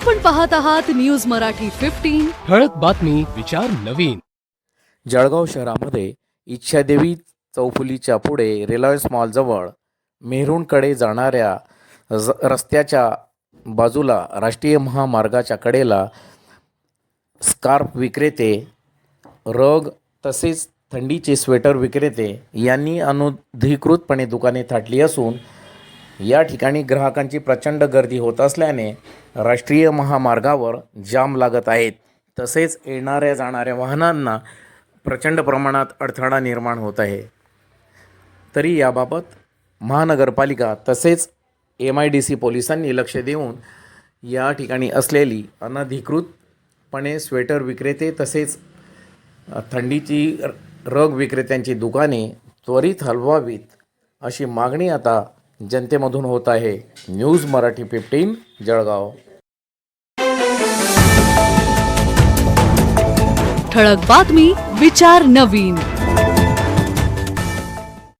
पाहत आहात news Marathi fifteen ठळक बातमी विचार नवीन. जळगाव शहरामध्ये इच्छादेवी चौफुलीच्या पुढे रिलायन्स मॉलजवळ मेहरूणकडे जाणाऱ्या ज- रस्त्याच्या बाजूला राष्ट्रीय महामार्गाच्या कडेला स्कार्फ विक्रेते रग तसेच थंडीचे स्वेटर विक्रेते यांनी अनधिकृतपणे दुकाने थाटली असून या ठिकाणी ग्राहकांची प्रचंड गर्दी होत असल्याने राष्ट्रीय महामार्गावर जाम लागत आहेत. तसेच येणाऱ्या जाणाऱ्या वाहनांना प्रचंड प्रमाणात अडथळा निर्माण होत आहे. तरी याबाबत महानगरपालिका तसेच एम आय डी सी पोलिसांनी लक्ष देऊन या ठिकाणी असलेली अनधिकृतपणे स्वेटर विक्रेते तसेच थंडीची रग विक्रेत्यांची दुकाने त्वरित हलवावीत अशी मागणी आता जनतेमधून होत आहे न्यूज मराठी फिफ्टीन जळगाव. ठळक बातमी विचार नवीन.